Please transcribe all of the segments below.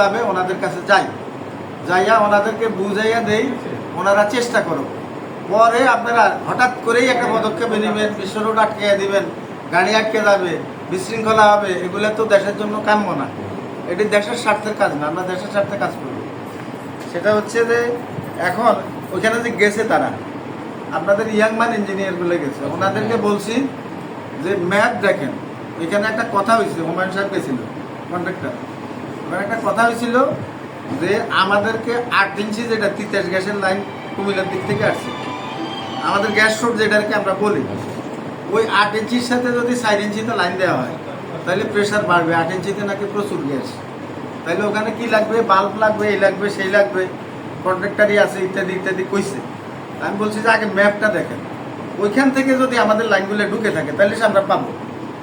প্রাথমিকভাবে ওনাদের কাছে যাই? যাইয়া ওনাদেরকে বুঝাইয়া দেই, ওনারা চেষ্টা করো পরে আপনারা হঠাৎ করেই একটা পদক্ষেপ নেবেন বিশ্ব রোড আটকে দিবেন, গাড়ি আটকে যাবে, বিশৃঙ্খলা হবে, এগুলো তো দেশের জন্য কাম্য না। এটি দেশের স্বার্থের কাজ না, আমরা দেশের স্বার্থে কাজ করব সেটা হচ্ছে যে, এখন ওইখানে যে গেছে তারা, আপনাদের ইয়াংম্যান ইঞ্জিনিয়ারগুলো গেছে, ওনাদেরকে বলছি যে ম্যাপ দেখেন। এখানে একটা কথা হয়েছে হুমায়ুন সাহেব গেছিল কন্ট্রাক্টর ওখানে একটা কথা হয়েছিল যে আমাদেরকে আট ইঞ্চি যেটা তিতাস গ্যাসের লাইন কুমিল্লার দিক থেকে আসছে, আমাদের গ্যাস রোড যেটাকে আমরা বলি, ওই আট ইঞ্চির সাথে যদি চার ইঞ্চিতে লাইন দেওয়া হয়, তাহলে প্রেশার বাড়বে। আট ইঞ্চিতে নাকি প্রচুর গ্যাস। তাহলে ওখানে কি লাগবে? বাল্ব লাগবে, এই লাগবে, সেই লাগবে কন্ট্রাক্টারই আছে, ইত্যাদি ইত্যাদি কইছে। আমি বলছি যে আগে ম্যাপটা দেখেন। ওইখান থেকে যদি আমাদের লাইনগুলো ঢুকে থাকে, তাহলে সে আমরা পাবো।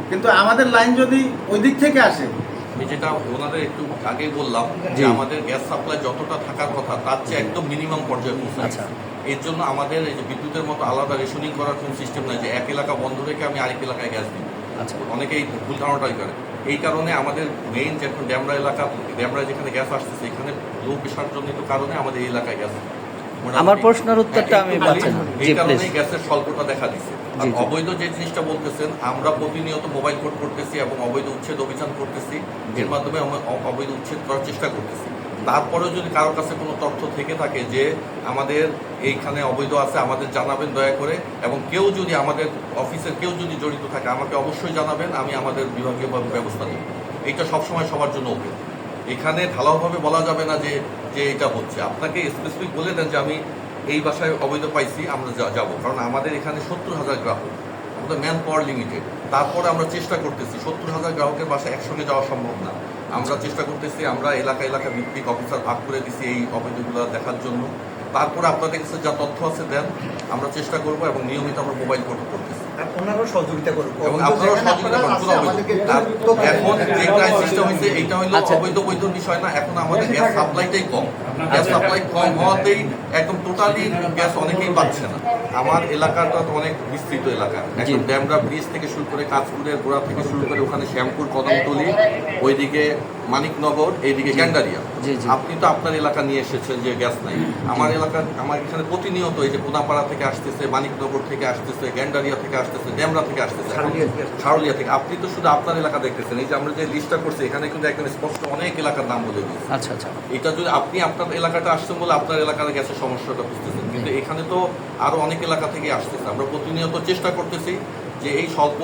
কিন্তু আমাদের লাইন যদি ওই দিক থেকে আসে আমি যেটা ওনাদের একটু আগেই বললাম যে আমাদের গ্যাস সাপ্লাই যতটা থাকার কথা তার চেয়ে একদম মিনিমাম পর্যায়ে পৌঁছে আচ্ছা। এর জন্য আমাদের এই যে বিদ্যুতের মতো আলাদা রেশনিং করার কোনো সিস্টেম নাই যে এক এলাকা বন্ধ রেখে আমি আরেক এলাকায় গ্যাস দিই। আচ্ছা। অনেকেই ভুল ধারণাটাই করে। এই কারণে আমাদের মেইন যখন ড্যামরা এলাকা ড্যামরা যেখানে গ্যাস আসতেছে এখানে লো প্রেশার জনিত কারণে আমাদের এই এলাকায় গ্যাস আমার প্রশ্নের উত্তরটা হ্যাঁ, আমি পাচ্ছি না। এই জি, কারণেই গ্যাসের স্বল্পতা দেখা দিচ্ছে। আর। অবৈধ যে জিনিসটা বলতেছেন আমরা প্রতিনিয়ত মোবাইল কোড করতেছি এবং অবৈধ উচ্ছেদ অভিযান করতেছি। এর মাধ্যমে অবৈধ উচ্ছেদ করার চেষ্টা করতেছি। তারপরেও যদি কারোর কাছে কোনো তথ্য থেকে থাকে যে আমাদের এইখানে অবৈধ আছে আমাদের জানাবেন দয়া করে। এবং কেউ যদি আমাদের অফিসের কেউ যদি জড়িত থাকে আমাকে অবশ্যই জানাবেন আমি আমাদের বিভাগীয় ব্যবস্থা নিই এইটা সবসময় সবার জন্য ওপেন এখানে ঢালাওভাবে বলা যাবে না যে যে এটা হচ্ছে। আপনাকে স্পেসিফিক বলে দেন যে আমি এই বাসায় অবৈধ পাইছি, আমরা যাব। কারণ আমাদের এখানে সত্তর হাজার গ্রাহক। আমাদের ম্যান পাওয়ার লিমিটেড তারপরে আমরা চেষ্টা করতেছি, সত্তর হাজার গ্রাহকের বাসায় একসঙ্গে যাওয়া সম্ভব না। আমরা চেষ্টা করতেছি, আমরা এলাকা এলাকা ভিত্তিক অফিসার ভাগ করে দিছি এই অবৈধগুলো দেখার জন্য। তারপরে আপনাদের কাছে যা তথ্য আছে দেন, আমরা চেষ্টা করব এবং নিয়মিত আমরা মোবাইল করতেছি। আর সহযোগিতা করব এবং আপনারাও সহযোগিতা করুন কোনো অবৈধ। আর এখন যে ক্রাইসিসটা হয়েছে এইটা হলো আচ্ছা। অবৈধ বৈধ বিষয় না এখন আমাদের গ্যাস সাপ্লাইটাই কম। গ্যাস সাপ্লাই কম হওয়াতেই একদম টোটালি গ্যাস অনেকেই পাচ্ছে না। আমার এলাকাটা তো অনেক বিস্তৃত এলাকা। একদম ড্যামরা ব্রিজ থেকে শুরু করে কাঁচপুরের গোড়া থেকে শুরু করে ওখানে শ্যামপুর কদমতলি ওইদিকে মানিকনগর এইদিকে গ্যান্ডারিয়া। আপনি তো আপনার এলাকা নিয়ে এসেছেন যে গ্যাস নাই। আমার এলাকা আমার এখানে প্রতিনিয়ত এই যে কোনাপাড়া থেকে আসতেছে মানিকনগর থেকে আসতেছে গ্যান্ডারিয়া থেকে আসতেছে থেকে আসতেছে ডেমরা থেকে আসতেছে। সারুলিয়া থেকে আপনি তো শুধু আপনার এলাকা দেখতেছেন এই যে আমরা যে লিস্টটা করছি এখানে কিন্তু একদম স্পষ্ট অনেক এলাকার নাম বলে দিয়েছি। আচ্ছা আচ্ছা। এটা যদি আপনি আপনার এলাকাটা আসছেন বলে আপনার এলাকার গ্যাসের সমস্যাটা বুঝতেছেন। কিন্তু এখানে তো আরও অনেক এলাকা থেকে আসতেছে। আমরা প্রতিনিয়ত চেষ্টা করতেছি যে এই স্বল্প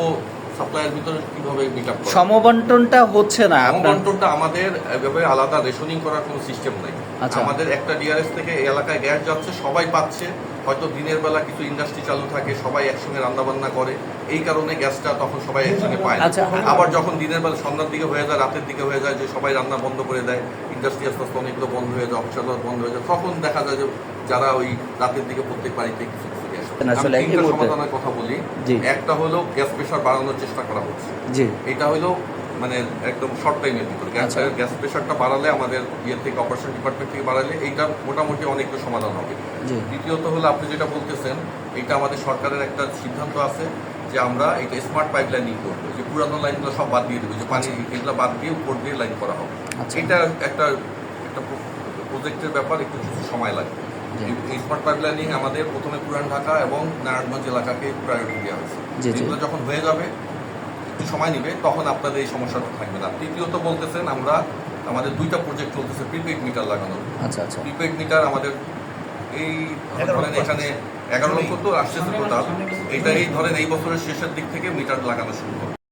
সাপ্লাইয়ের ভিতরে কীভাবে মিট আপ সমবন্টনটা হচ্ছে না আপনার আমবন্টনটা আমাদের এভাবে আলাদা রেশনিং করার কোনো সিস্টেম নাই। আচ্ছা। আমাদের একটা ডিআরএস থেকে এই এলাকায় গ্যাস যাচ্ছে সবাই পাচ্ছে। হয়তো দিনের বেলা কিছু ইন্ডাস্ট্রি চালু থাকে সবাই একসঙ্গে রান্না বান্না করে। এই কারণে গ্যাসটা তখন সবাই একসঙ্গে পায় আচ্ছা। আবার যখন দিনের বেলা সন্ধ্যার দিকে হয়ে যায় রাতের দিকে হয়ে যায় যে সবাই রান্না বন্ধ করে দেয় ইন্ডাস্ট্রি আস্তে আস্তে অনেকগুলো বন্ধ হয়ে যায় অফিস বন্ধ হয়ে যায় তখন দেখা যায় যে যারা ওই রাতের দিকে প্রত্যেক বাড়িতে কিছু কিছু গ্যাস না, আসলে এই মুহূর্তে- কথা বলি। জি। একটা হলো গ্যাস প্রেশার বাড়ানোর চেষ্টা করা হচ্ছে। জি। এটা হলো মানে একদম শর্ট টাইমের ভিতরে। গ্যাস আচ্ছা। গ্যাস প্রেশারটা বাড়ালে আমাদের ইয়ে থেকে অপারেশন ডিপার্টমেন্ট থেকে বাড়ালে এইটা মোটামুটি অনেকটা সমাধান হবে। জি। দ্বিতীয়ত হলো আপনি যেটা বলতেছেন এটা আমাদের সরকারের একটা সিদ্ধান্ত আছে যে আমরা এটা স্মার্ট পাইপ লাইনিং করব। যে পুরানো লাইনগুলো সব বাদ দিয়ে দেবো যে পানি এগুলো বাদ দিয়ে উপর দিয়ে লাইন করা হবে। আচ্ছা। এটা একটা একটা প্রজেক্টের ব্যাপার একটু কিছু সময় লাগবে। এই স্মার্ট পাইপ লাইনিং আমাদের প্রথমে পুরান ঢাকা এবং নারায়ণগঞ্জ এলাকাকে প্রায়োরিটি দেওয়া হয়েছে। এগুলো যখন হয়ে যাবে একটু সময় নিবে তখন আপনাদের এই সমস্যাটা থাকবে না। তৃতীয়ত বলতেছেন আমরা আমাদের দুইটা প্রজেক্ট চলতেছে প্রিপেড মিটার লাগানো আচ্ছা আচ্ছা। প্রিপেড মিটার আমাদের এই ধরেন এখানে এগারো লক্ষ তো আসছে টোটাল এটা এই ধরেন এই বছরের শেষের দিক থেকে মিটার লাগানো শুরু হবে।